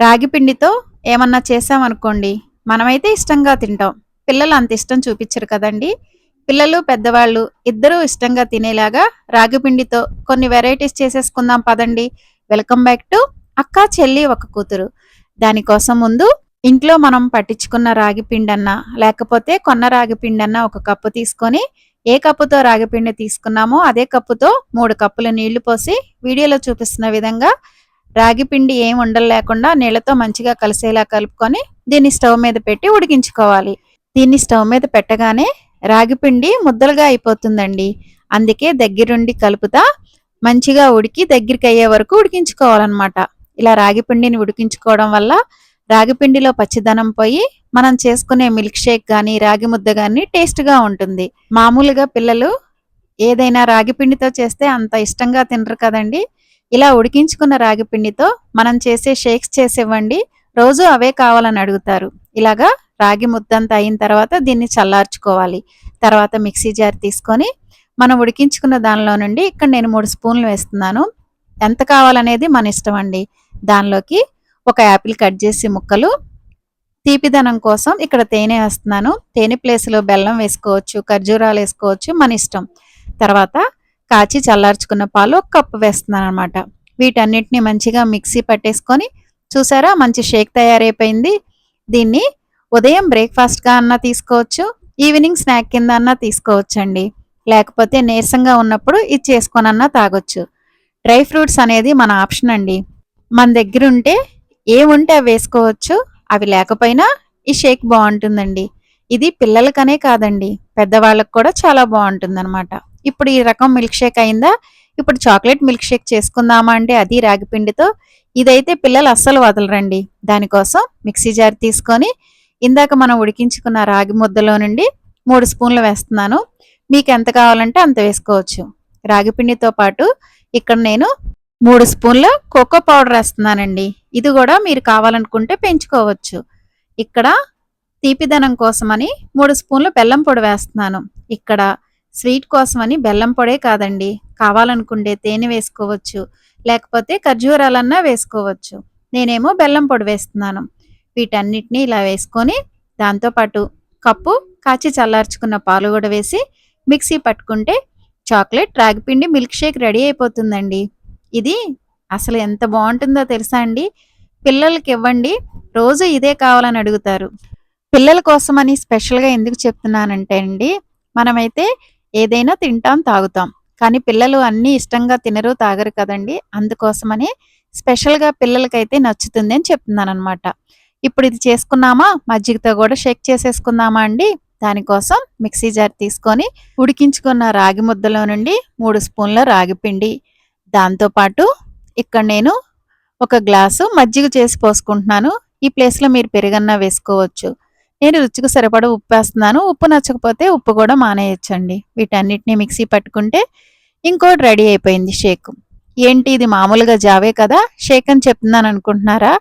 రాగిపిండితో ఏమన్నా చేసామనుకోండి మనమైతే ఇష్టంగా తింటాం. పిల్లలు అంత ఇష్టం చూపించరు కదండి. పిల్లలు పెద్దవాళ్ళు ఇద్దరూ ఇష్టంగా తినేలాగా రాగి పిండితో కొన్ని వెరైటీస్ చేసేసుకుందాం పదండి. వెల్కమ్ బ్యాక్ టు అక్క చెల్లి ఒక కూతురు. దానికోసం ముందు ఇంట్లో మనం పట్టించుకున్న రాగి పిండి అన్నా లేకపోతే కొన్న రాగి పిండి అన్నా ఒక కప్పు తీసుకొని ఏ కప్పుతో రాగి పిండి తీసుకున్నామో అదే కప్పుతో మూడు కప్పుల నీళ్ళు పోసి వీడియోలో చూపిస్తున్న విధంగా రాగి పిండి ఏం ఉండలు లేకుండా నీళ్ళతో మంచిగా కలిసేలా కలుపుకొని దీన్ని స్టవ్ మీద పెట్టి ఉడికించుకోవాలి. దీన్ని స్టవ్ మీద పెట్టగానే రాగి పిండి ముద్దలుగా అయిపోతుందండి. అందుకే దగ్గరుండి కలుపుతా మంచిగా ఉడికి దగ్గరికి అయ్యే వరకు ఉడికించుకోవాలన్నమాట. ఇలా రాగి పిండిని ఉడికించుకోవడం వల్ల రాగి పిండిలో పచ్చిదనం పోయి మనం చేసుకునే మిల్క్ షేక్ కానీ రాగి ముద్ద కానీ టేస్ట్గా ఉంటుంది. మామూలుగా పిల్లలు ఏదైనా రాగి పిండితో చేస్తే అంత ఇష్టంగా తినరు కదండి. ఇలా ఉడికించుకున్న రాగి పిండితో మనం చేసే షేక్స్ చేసేవ్వండి. రోజు అవే కావాలని అడుగుతారు. ఇలాగా రాగి ముద్దంతా అయిన తర్వాత దీన్ని చల్లార్చుకోవాలి. తర్వాత మిక్సీ జార్ తీసుకొని మనం ఉడికించుకున్న దానిలో నుండి ఇక్కడ నేను మూడు స్పూన్లు వేస్తున్నాను. ఎంత కావాలనేది మన ఇష్టం అండి. దానిలోకి ఒక యాపిల్ కట్ చేసి ముక్కలు తీపిదనం కోసం ఇక్కడ తేనె వేస్తున్నాను. తేనె ప్లేస్లో బెల్లం వేసుకోవచ్చు ఖర్జూరాలు వేసుకోవచ్చు మన ఇష్టం. తర్వాత కాచి చల్లార్చుకున్న పాలు ఒక కప్పు వేస్తున్నాను అనమాట వీటన్నిటిని మంచిగా మిక్సీ పట్టేసుకొని చూసారా? మంచి షేక్ తయారైపోయింది. దీన్ని ఉదయం బ్రేక్ఫాస్ట్గా అన్నా తీసుకోవచ్చు ఈవినింగ్ స్నాక్ కింద అన్నా తీసుకోవచ్చండి. లేకపోతే నీరసంగా ఉన్నప్పుడు ఇది చేసుకొనన్నా తాగొచ్చు. డ్రై ఫ్రూట్స్ అనేది మన ఆప్షన్ అండి. మన దగ్గర ఉంటే ఏముంటే అవి వేసుకోవచ్చు. అవి లేకపోయినా ఈ షేక్ బాగుంటుందండి. ఇది పిల్లలకనే కాదండి పెద్దవాళ్ళకు కూడా చాలా బాగుంటుంది ఇప్పుడు ఈ రకం మిల్క్ షేక్ అయిందా? ఇప్పుడు చాక్లెట్ మిల్క్ షేక్ చేసుకుందామా అంటే అది రాగి పిండితో. ఇదైతే పిల్లలు అస్సలు వదలరండి. దానికోసం మిక్సీ జార్ తీసుకొని ఇందాక మనం ఉడికించుకున్న రాగి ముద్దలో నుండి మూడు స్పూన్లు వేస్తున్నాను. మీకు ఎంత కావాలంటే అంత వేసుకోవచ్చు. రాగి పిండితో పాటు ఇక్కడ నేను మూడు స్పూన్ల కోకో పౌడర్ వేస్తున్నానండి. ఇది కూడా మీరు కావాలనుకుంటే పెంచుకోవచ్చు. ఇక్కడ తీపిదనం కోసమని మూడు స్పూన్లు బెల్లం పొడి వేస్తున్నాను. ఇక్కడ స్వీట్ కోసమని బెల్లం పొడే కాదండి. కావాలనుకుంటే తేనె వేసుకోవచ్చు. లేకపోతే ఖర్జూరాలన్నా వేసుకోవచ్చు. నేనేమో బెల్లం పొడి వేస్తున్నాను. వీటన్నిటిని ఇలా వేసుకొని దాంతోపాటు కప్పు కాచి చల్లార్చుకున్న పాలు కూడా వేసి మిక్సీ పట్టుకుంటే చాక్లెట్ రాగిపిండి మిల్క్ షేక్ రెడీ అయిపోతుందండి. ఇది అసలు ఎంత బాగుంటుందో తెలుసా అండి? పిల్లలకి ఇవ్వండి. రోజు ఇదే కావాలని అడుగుతారు. పిల్లల కోసమని స్పెషల్గా ఎందుకు చెప్తున్నానంటే అండి మనమైతే ఏదైనా తింటాం తాగుతాం. కానీ పిల్లలు అన్నీ ఇష్టంగా తినరు తాగరు కదండి. అందుకోసమని స్పెషల్గా పిల్లలకైతే నచ్చుతుంది అని చెప్తున్నాను అనమాట ఇప్పుడు ఇది చేసుకున్నామా? మజ్జిగతో కూడా షేక్ చేసేసుకుందామా అండి? దానికోసం మిక్సీ జార్ తీసుకొని ఉడికించుకున్న రాగి ముద్దలో నుండి మూడు స్పూన్ల రాగి పిండి. దాంతోపాటు ఇక్కడ నేను ఒక గ్లాసు మజ్జిగ చేసి పోసుకుంటున్నాను. ఈ ప్లేస్లో మీరు పెరుగన్నా వేసుకోవచ్చు. నేను రుచికి సరిపడ ఉప్పు వేస్తున్నాను ఉప్పు నచ్చకపోతే ఉప్పు కూడా మానేయచ్చండి. వీటన్నిటిని మిక్సీ పట్టుకుంటే ఇంకోటి రెడీ అయిపోయింది షేక్. ఏంటి ఇది మామూలుగా జావే కదా? షేక్ అని చెప్తున్నాను అనుకుంటున్నారా?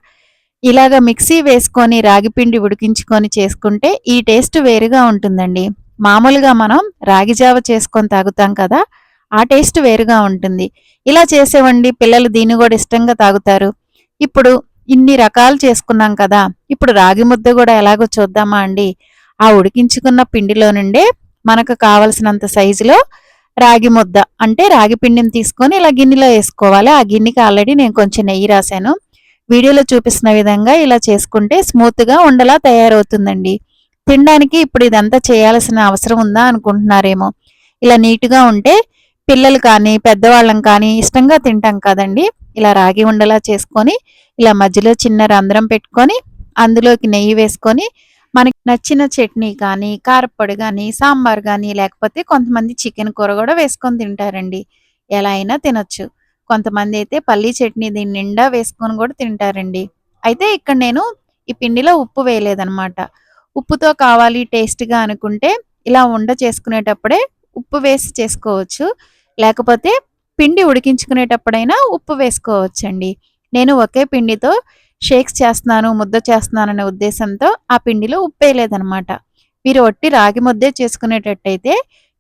ఇలాగ మిక్సీ వేసుకొని రాగిపిండి ఉడికించుకొని చేసుకుంటే ఈ టేస్ట్ వేరుగా ఉంటుందండి. మామూలుగా మనం రాగి జావ చేసుకొని తాగుతాం కదా? ఆ టేస్ట్ వేరుగా ఉంటుంది. ఇలా చేసేవండి. పిల్లలు దీన్ని కూడా ఇష్టంగా తాగుతారు. ఇప్పుడు ఇన్ని రకాలు చేసుకున్నాం కదా. ఇప్పుడు రాగి ముద్ద కూడా ఎలాగో చూద్దామా అండి. ఆ ఉడికించుకున్న పిండిలో నుండే మనకు కావలసినంత సైజులో రాగి ముద్ద అంటే రాగి పిండిని తీసుకొని ఇలా గిన్నెలో వేసుకోవాలి. ఆ గిన్నెకి ఆల్రెడీ నేను కొంచెం నెయ్యి రాశాను. వీడియోలో చూపిస్తున్న విధంగా ఇలా చేసుకుంటే స్మూత్గా ఉండలా తయారవుతుందండి. తినడానికి ఇప్పుడు ఇదంతా చేయాల్సిన అవసరం ఉందా అనుకుంటున్నారేమో. ఇలా నీట్గా ఉంటే పిల్లలు కానీ పెద్దవాళ్ళం కానీ ఇష్టంగా తింటాం కదండి. ఇలా రాగి ఉండలా చేసుకొని ఇలా మధ్యలో చిన్న రంధ్రం పెట్టుకొని అందులోకి నెయ్యి వేసుకొని మనకి నచ్చిన చట్నీ కానీ కారపొడి కానీ సాంబార్ కానీ లేకపోతే కొంతమంది చికెన్ కూర కూడా వేసుకొని తింటారండి. ఎలా అయినా తినొచ్చు. కొంతమంది అయితే పల్లీ చట్నీ దీని నిండా వేసుకొని కూడా తింటారండి. అయితే ఇక్కడ నేను ఈ పిండిలో ఉప్పు వేయలేదనమాట ఉప్పుతో కావాలి టేస్ట్గా అనుకుంటే ఇలా ఉండ చేసుకునేటప్పుడే ఉప్పు వేసి చేసుకోవచ్చు. లేకపోతే పిండి ఉడికించుకునేటప్పుడైనా ఉప్పు వేసుకోవచ్చండి. నేను ఒకే పిండితో షేక్స్ చేస్తున్నాను ముద్ద చేస్తున్నాను అనే ఉద్దేశంతో ఆ పిండిలో ఉప్పే వేయలేదనమాట మీరు ఒట్టి రాగి ముద్దే చేసుకునేటట్టయితే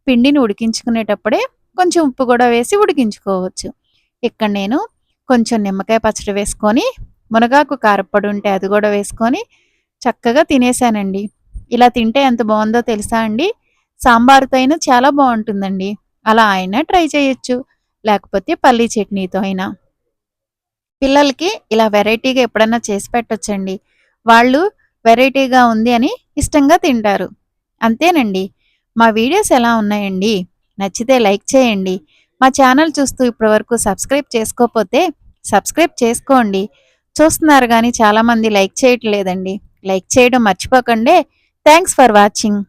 పిండిని ఉడికించుకునేటప్పుడే కొంచెం ఉప్పు కూడా వేసి ఉడికించుకోవచ్చు. ఇక్కడ నేను కొంచెం నిమ్మకాయ పచ్చడి వేసుకొని మునగాకు కారప్పొడి ఉంటే అది కూడా వేసుకొని చక్కగా తినేసానండి. ఇలా తింటే ఎంత బాగుందో తెలుసా అండి? సాంబార్తో అయినా చాలా బాగుంటుందండి. అలా అయినా ట్రై చేయొచ్చు. లేకపోతే పల్లీ చట్నీతో అయినా. పిల్లలకి ఇలా వెరైటీగా ఎప్పుడన్నా చేసి పెట్టొచ్చండి. వాళ్ళు వెరైటీగా ఉంది అని ఇష్టంగా తింటారు. అంతేనండి. మా వీడియోస్ ఎలా ఉన్నాయండి? నచ్చితే లైక్ చేయండి. మా ఛానల్ చూస్తూ ఇప్పటివరకు సబ్స్క్రైబ్ చేసుకోకపోతే సబ్స్క్రైబ్ చేసుకోండి. చూస్తున్నారు కానీ చాలామంది లైక్ చేయట్లేదండి. లైక్ చేయడం మర్చిపోకండి. Thanks for watching.